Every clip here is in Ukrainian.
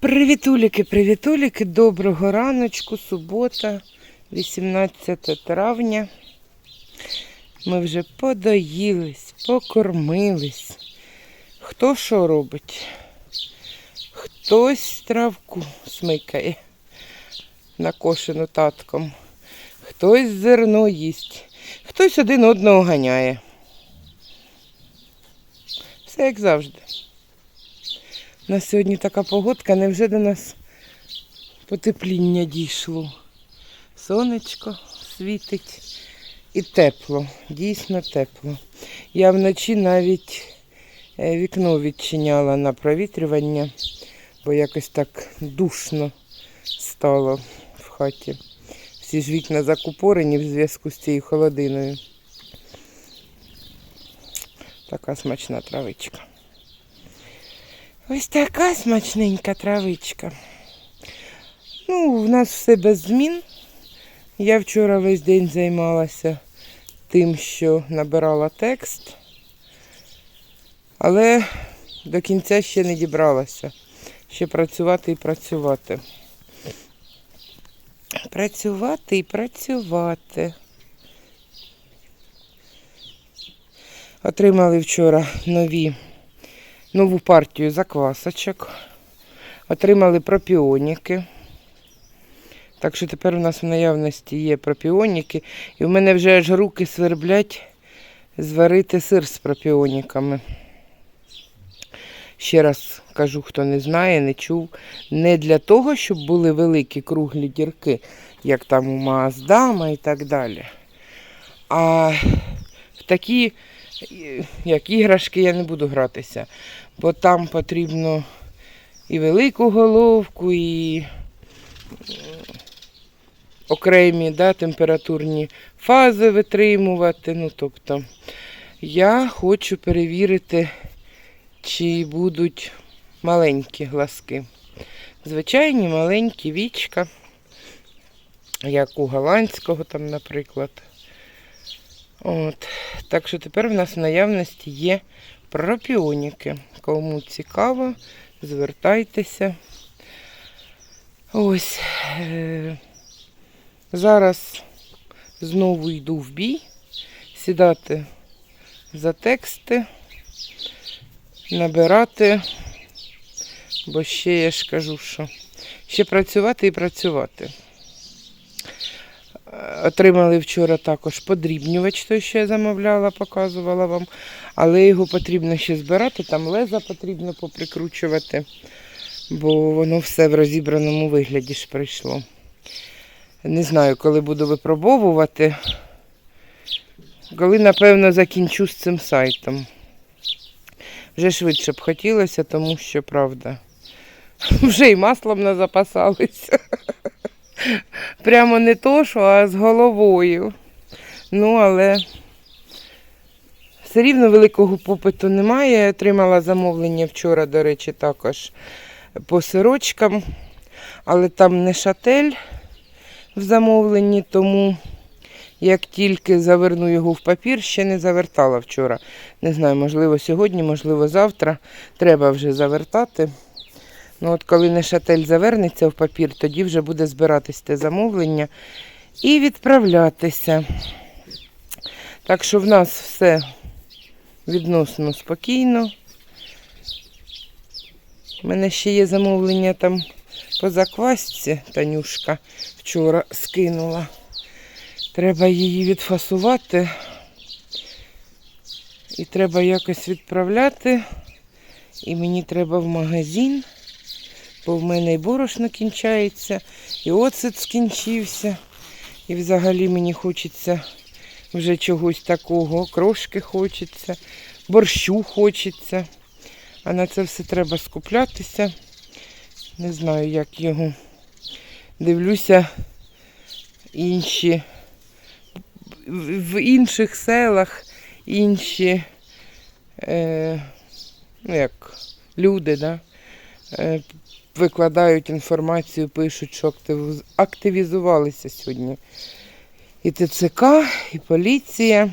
Привітуліки, привітуліки, доброго раночку, субота, 18 травня. Ми вже подоїлись, покормились. Хто що робить? Хтось травку смикає, накошену татком, хтось зерно їсть, хтось один одного ганяє. Все як завжди. У нас сьогодні така погодка, невже до нас потепління дійшло. Сонечко світить і тепло, дійсно тепло. Я вночі навіть е, вікно відчиняла на провітрювання, бо якось так душно стало в хаті. Всі ж вікна закупорені в зв'язку з цією холодиною. Така смачна травичка. Ось така смачненька травичка. Ну, в нас все без змін. Я вчора весь день займалася тим, що набирала текст, але до кінця ще не дібралася. Ще працювати і працювати. Працювати і працювати. Отримали вчора нові нову партію заквасочок. Отримали пропіоніки. Так що тепер у нас в наявності є пропіоніки. І в мене вже аж руки сверблять зварити сир з пропіоніками. Ще раз кажу, хто не знає, не чув. Не для того, щоб були великі круглі дірки, як там у Маздама і так далі. А в такі, як іграшки, я не буду гратися бо там потрібно і велику головку, і окремі да, температурні фази витримувати. Ну, тобто, я хочу перевірити, чи будуть маленькі глазки. Звичайні маленькі вічка, як у голландського там, наприклад. От. Так що тепер в нас в наявності є пропіоніки. Кому цікаво, звертайтеся. Ось. е, Зараз знову йду в бій, сідати за тексти, набирати, бо ще я ж кажу, що ще працювати і працювати. Е, Отримали вчора також подрібнювач, той, що я замовляла, показувала вам. Але його потрібно ще збирати, там леза потрібно поприкручувати, бо воно все в розібраному вигляді ж прийшло. Не знаю, коли буду випробовувати, коли, напевно, закінчу з цим сайтом. Вже швидше б хотілося, тому що, правда, вже й маслом не запасалися. Прямо не то, що, а з головою. Ну, але все рівно великого попиту немає. Я отримала замовлення вчора, до речі, також по сирочкам, але там не шатель в замовленні, тому як тільки заверну його в папір, ще не завертала вчора. Не знаю, можливо, сьогодні, можливо, завтра. Треба вже завертати. Ну от коли не шатель завернеться в папір, тоді вже буде збиратись те замовлення і відправлятися. Так що в нас все відносно спокійно. У мене ще є замовлення там по заквасці, Танюшка вчора скинула. Треба її відфасувати. І треба якось відправляти. І мені треба в магазин, бо в мене і борошно кінчається, і оцет скінчився. І взагалі мені хочеться вже чогось такого, крошки хочеться, борщу хочеться. А на це все треба скуплятися. Не знаю, як його. Дивлюся інші в інших селах інші е, ну як люди, да, е, викладають інформацію, пишуть, що активізувалися сьогодні. І ТЦК, і поліція.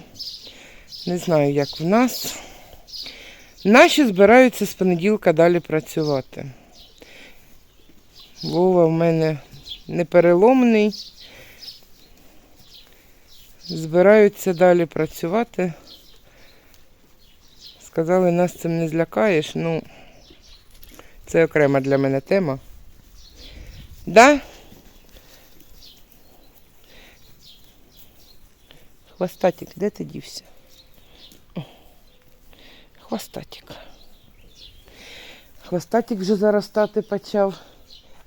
Не знаю, як в нас. Наші збираються з понеділка далі працювати. Вова в мене непереломний. Збираються далі працювати. Сказали, нас цим не злякаєш. Ну, це окрема для мене тема. Да? Хвостатик, де ти дівся? О, Хвостатик. Хвостатик вже заростати почав.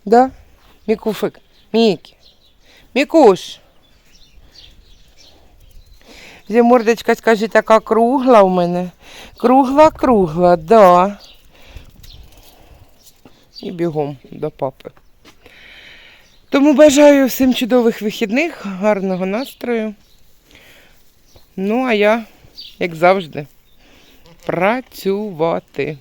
Да? Мікуфик. Мікі. Мікуш. Вже мордочка, скажи, така кругла у мене. Кругла, кругла, да. І бігом до папи. Тому бажаю всім чудових вихідних, гарного настрою. Ну, а я, як завжди, працювати.